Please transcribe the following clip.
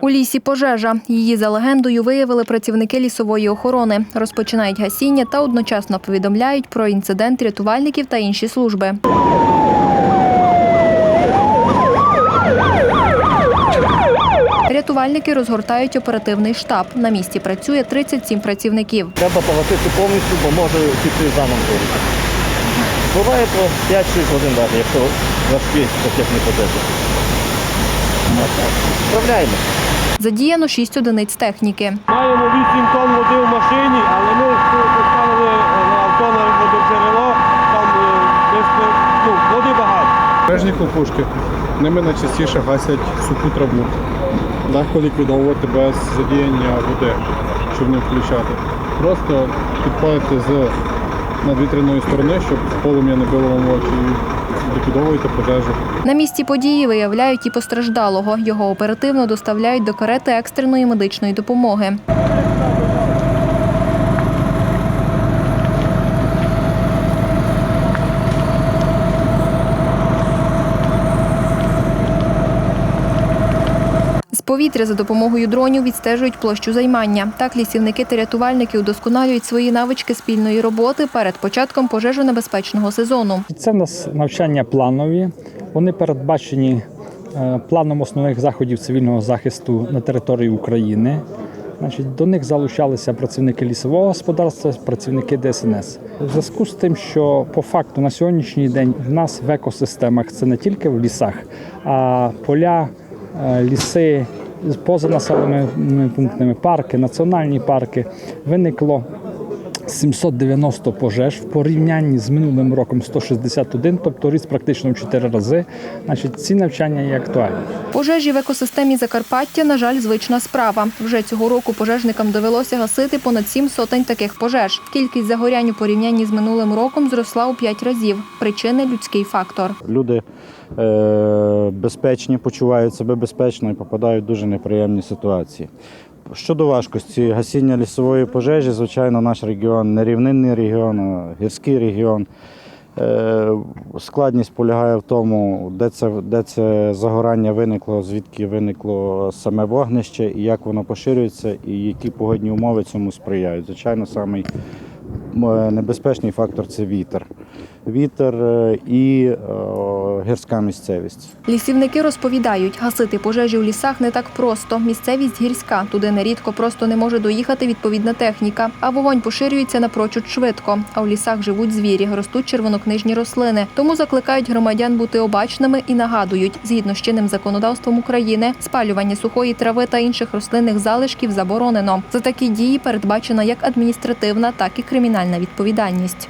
У лісі пожежа. Її за легендою виявили працівники лісової охорони. Розпочинають гасіння та одночасно повідомляють про інцидент рятувальників та інші служби. Рятувальники розгортають оперативний штаб. На місці працює 37 працівників. Треба погасити повністю, бо може піти порушити. Буває по 5-6 годин навіть, якщо важкі технічні пожежі. Ну. Справляємо. Задіяно 6 одиниць техніки. Маємо 8 тонн води в машині, але ми поставили авто на вододжерело, там е, без, ну, води багато. Пожежні хлопушки. Ними найчастіше гасять суху траву. Легко ліквідовувати без задіяння води, щоб не включати. Просто підходите з надвітряної сторони, щоб полум'я не било вам в очі. І Ліквідовуєте пожежу. На місці події виявляють і постраждалого. Його оперативно доставляють до карети екстреної медичної допомоги. Повітря за допомогою дронів відстежують площу займання. Так лісівники та рятувальники удосконалюють свої навички спільної роботи перед початком пожежонебезпечного сезону. Це в нас навчання планові. Вони передбачені е, планом основних заходів цивільного захисту на території України. Значить, до них залучалися працівники лісового господарства, працівники ДСНС. У зв'язку з тим, що по факту на сьогоднішній день в нас в екосистемах це не тільки в лісах, а поля, ліси поза населеними пунктами, парки, національні парки виникло 790 пожеж в порівнянні з минулим роком 161, тобто ріст практично в 4 рази. Значить, ці навчання є актуальні. Пожежі в екосистемі Закарпаття, на жаль, звична справа. Вже цього року пожежникам довелося гасити понад сім сотень таких пожеж. Кількість загорянь у порівнянні з минулим роком зросла у п'ять разів. Причини людський фактор. Люди е, безпечні, почувають себе безпечно і попадають в дуже неприємні ситуації. Щодо важкості гасіння лісової пожежі, звичайно, наш регіон не рівнинний регіон, гірський регіон. Е, Складність полягає в тому, де це, де це загорання виникло, звідки виникло саме вогнище, і як воно поширюється, і які погодні умови цьому сприяють. Звичайно, самий небезпечний фактор це вітер. Вітер е, і е, гірська місцевість. Лісівники розповідають, гасити пожежі у лісах не так просто. Місцевість гірська. Туди нерідко просто не може доїхати відповідна техніка. А вогонь поширюється напрочуд швидко. А у лісах живуть звірі, ростуть червонокнижні рослини. Тому закликають громадян бути обачними і нагадують, згідно з чинним законодавством України, спалювання сухої трави та інших рослинних залишків заборонено. За такі дії передбачена як адміністративна, так і кримінальна відповідальність.